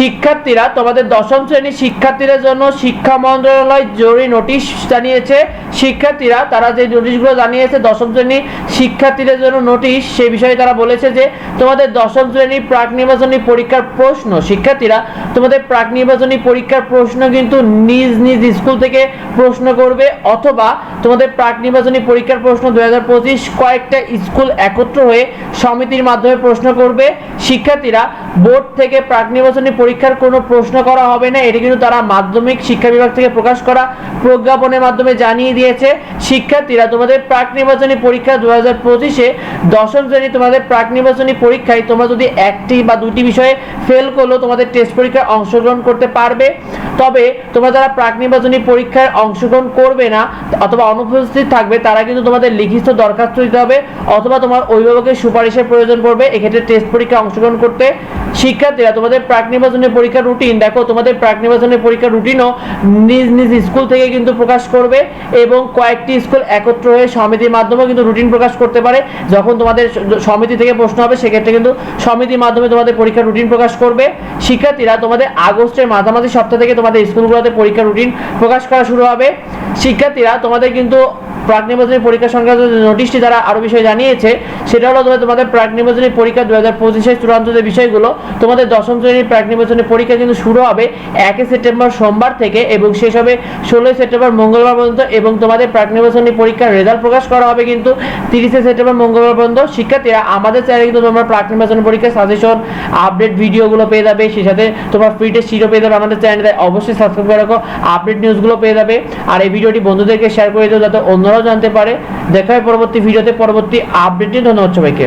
শিক্ষার্থীরা, তোমাদের দশম শ্রেণির শিক্ষার্থীদের জন্য শিক্ষা মন্ত্রণালয় জরুরি নোটিশ জানিয়েছে। শিক্ষার্থীরা, তারা যে নোটিশগুলো জানিয়েছে দশম শ্রেণির শিক্ষার্থীদের জন্য নোটিশ, সে বিষয়ে তারা বলেছে যে, তোমাদের দশম শ্রেণির প্রাক নির্বাচনী পরীক্ষার প্রশ্ন, শিক্ষার্থীরা, তোমাদের প্রাক নির্বাচনী পরীক্ষার প্রশ্ন কিন্তু নিজ নিজ স্কুল থেকে প্রশ্ন করবে, অথবা তোমাদের প্রাক নির্বাচনী পরীক্ষার প্রশ্ন দুই হাজার পঁচিশ কয়েকটা স্কুল একত্র হয়ে সমিতির মাধ্যমে প্রশ্ন করবে। শিক্ষার্থীরা বোর্ড থেকে প্রাক নির্বাচনী পরীক্ষার কোনো প্রশ্ন করা হবে না। এটি কিন্তু তারা মাধ্যমিক শিক্ষা বিভাগ থেকে প্রকাশ করা প্রজ্ঞাপনের মাধ্যমে জানিয়ে দিয়েছে। শিক্ষার্থীরা, তোমাদের প্রাক নির্বাচনী পরীক্ষা দু হাজার পঁচিশে দশম শ্রেণি তোমাদের প্রাক নির্বাচনী পরীক্ষায় তোমরা যদি একটি বা দুটি বিষয়ে ফেল করল, তোমাদের টেস্ট পরীক্ষায় অংশগ্রহণ করতে পারবে। তবে তোমরা যারা প্রাক নির্বাচনী পরীক্ষায় অংশগ্রহণ করবে না অথবা অনুপস্থিত থাকবে, তারা কিন্তু তোমাদের লিখিত দরখাস্ত দিতে হবে অথবা তোমার অভিভাবকের সুপারিশের প্রয়োজন পড়বে। এক্ষেত্রে টেস্ট পরীক্ষায় অংশগ্রহণ করতে শিক্ষার্থীরা তোমাদের প্রাক নির্বাচনী পরীক্ষার রুটিন দেখো তোমাদের প্রাক নির্বাচনী পরীক্ষার রুটিনও নিজ নিজ স্কুল থেকে কিন্তু প্রকাশ করবে এবং কয়েকটি স্কুল একত্র হয়ে সমিতির মাধ্যমেও কিন্তু রুটিন প্রকাশ করতে পারে। যখন তোমাদের সমিতি থেকে প্রশ্ন হবে, সেক্ষেত্রে কিন্তু সমিতির মাধ্যমে তোমাদের পরীক্ষার রুটিন প্রকাশ করবে। শিক্ষার্থীরা তোমাদের আগস্টের মাঝামাঝি সপ্তাহ থেকে তোমাদের স্কুলগুলোতে পরীক্ষার রুটিন প্রকাশ করা শুরু হবে। শিক্ষার্থীরা তোমাদের কিন্তু প্রাক নির্বাচনী পরীক্ষা সংক্রান্ত যে নোটিশটি তারা আরও বিষয় জানিয়েছে, সেটা হলো তোমাদের- প্রাক নির্বাচনী পরীক্ষা দু হাজার পঁচিশের চূড়ান্ত যে বিষয়গুলো, তোমাদের দশম শ্রেণির প্রাক নির্বাচনী পরীক্ষা কিন্তু শুরু হবে একই সেপ্টেম্বর সোমবার থেকে এবং শেষ হবে ষোলোই সেপ্টেম্বর মঙ্গলবার পর্যন্ত এবং তোমাদের প্রাক নির্বাচনী পরীক্ষার রেজাল্ট প্রকাশ করা হবে কিন্তু তিরিশে সেপ্টেম্বর মঙ্গলবার পর্যন্ত। শিক্ষার্থীরা, আমাদের চ্যানেলে কিন্তু তোমরা প্রাক নির্বাচনী পরীক্ষার সাজেশন আপডেট ভিডিওগুলো পেয়ে যাবে, সেই সাথে তোমার ফ্রি টেস্ট শিটও পেয়ে যাবে আমাদের চ্যানেলে অবশ্যই সাবস্ক্রাইব করে রাখো আপডেট নিউজগুলো পেয়ে যাবে। আর এই ভিডিওটি বন্ধুদেরকে শেয়ার করে দিও যাতে অন্যরাও জানতে পারে। দেখা হয় পরবর্তী ভিডিওতে পরবর্তী আপডেটে নিয়ে। ধন্যবাদ সবাইকে।